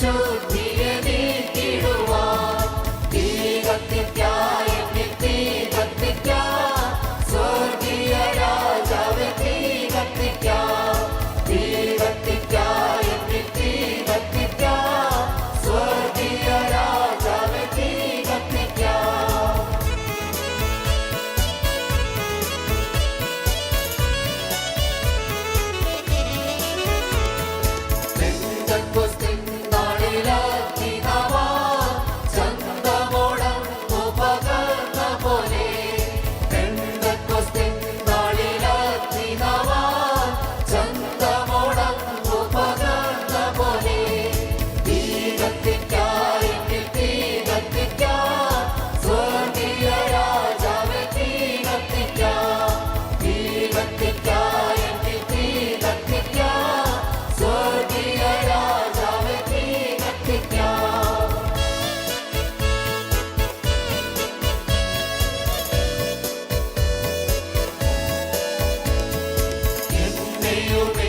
should be.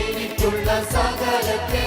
എനിക്കുള്ള സകലത്തെ